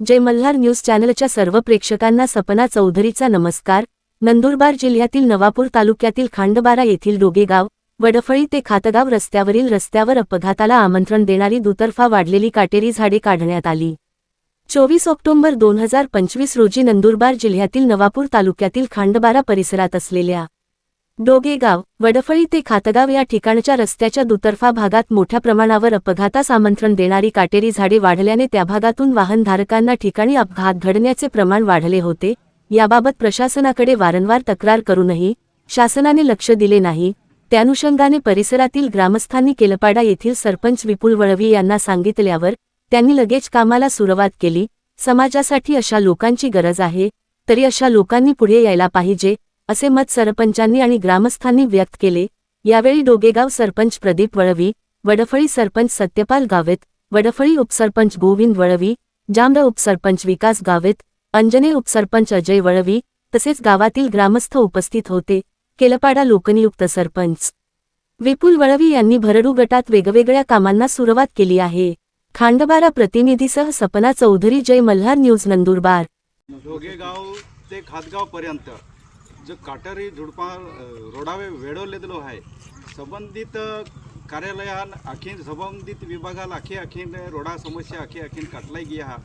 जय Malhar news चॅनलच्या सर्व प्रेक्षकांना सपना चौधरीचा नमस्कार. नंदुरबार जिल्ह्यातील नवापूर तालुक्यातील खांडबारा येथील डोगेगाव वडफळी ते खातगाव रस्त्यावरील रस्त्यावर अपघाताला आमंत्रण देणारी दुतर्फा वाढलेली काटेरी झाडे काढण्यात आली. चोवीस ऑक्टोबर दोन हजार पंचवीस रोजी नंदुरबार जिल्ह्यातील नवापूर तालुक्यातील खांडबारा परिसरात असलेल्या डोगेगाव वडफळी ते खातगाव या ठिकाणच्या रस्त्याच्या दुतर्फा भागात मोठ्या प्रमाणावर अपघातास आमंत्रण देणारी काटेरी झाडे वाढल्याने त्या भागातून वाहनधारकांना ठिकाणी अपघात घडण्याचे प्रमाण वाढले होते. याबाबत प्रशासनाकडे वारंवार तक्रार करूनही शासनाने लक्ष दिले नाही. त्यानुषंगाने परिसरातील ग्रामस्थांनी केलपाडा येथील सरपंच विपुल वळवी यांना सांगितल्यावर त्यांनी लगेच कामाला सुरुवात केली. समाजासाठी अशा लोकांची गरज आहे तरी अशा लोकांनी पुढे यायला पाहिजे असे मत सरपंचांनी आणि ग्रामस्थांनी व्यक्त केले. यावेळी डोगेगाव सरपंच प्रदीप वळवी वडफळी सरपंच सत्यपाल गावेत वडफळी उपसरपंच गोविंद वळवी जांभा उपसरपंच विकास गावेत अंजने उपसरपंच अजय वळवी तसेच गावातील ग्रामस्थ उपस्थित होते. केलपाडा लोकनियुक्त सरपंच विपुल वळवी यांनी भरडू गटात वेगवेगळ्या कामांना सुरुवात केली आहे. खांडबारा प्रतिनिधीसह सपना चौधरी जय मल्हार न्यूज नंदुरबार. जोगेगाव ते खातगाव पर्यंत जो काटारी झुडपा रोडावे वेढवलेलो आहे संबंधित कार्यालयान आखीन संबंधित विभागाला आखी आखीन रोडा समस्या आखी आखीन काटलाई गी हा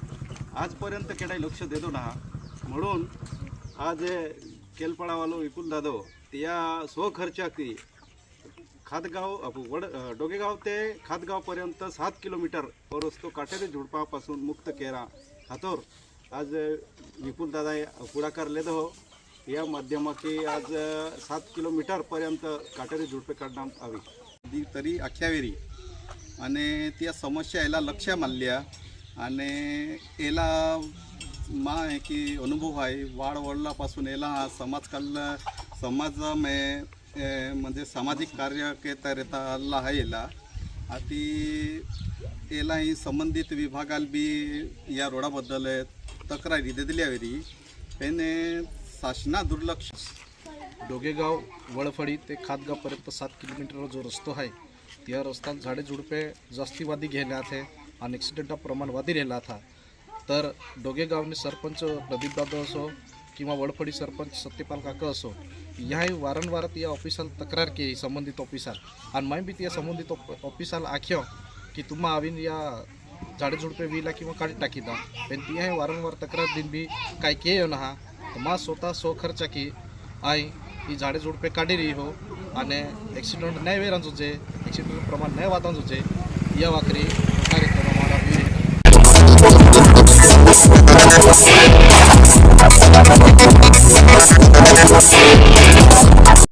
आजपर्यंत केडाय लक्ष देतो ना. म्हणून आज केलपाडावालो विपुल दादो त्या स्वखर्चाकी खातगाव वड डोगेगाव ते खातगावपर्यंत सात किलोमीटर रस्तो काटेरी झुडपापासून मुक्त केला हातोर. आज विपुल दादा पुढाकार लेदो हो. या माध्यमाची आज सात किलोमीटरपर्यंत काटेरी झुडपे काढण्यात हवी तरी अख्यावेरी आणि त्या समस्या याला लक्ष मानल्या आणि याला मा आहे की अनुभव आहे. वाढ वडलापासून याला हा समाज समाज में म्हणजे सामाजिक कार्य के रेता आला आहे याला. आती याला ही संबंधित विभागाला बी या रोडाबद्दल तक्रारी दिल्या वेरी त्याने शासना दुर्लक्ष. डोगेगाव वळफळी ते खातगावपर्यंत सात किलोमीटरवर जो रस्तो आहे त्या रस्त्यात झाडे झुडपे जास्तीवादी घेण्यात आहे आणि ॲक्सिडेंटचा प्रमाण वादी राहिला था तर डोगेगावने सरपंच प्रदीप दादा असो किंवा वडफळी सरपंच सत्यपाल काका असो ह्याही वारंवार या ऑफिसाला तक्रार केली संबंधित ऑफिसाल. आणि माय बी त्या संबंधित ऑफिसाला आख्यो की तुम्हा आवीन या झाडे झुडपे विला किंवा काढी टाकीदा पण ती आहे वारंवार तक्रार दिन बी काय के ना हा तर सोता सो खर्चा की आई ही झाडे झुडपे काढी रही हो आणि ॲक्सिडेंट नाही वेरान जुजे ॲक्सिडेंट प्रमाण नाही वातान जे या वाकरी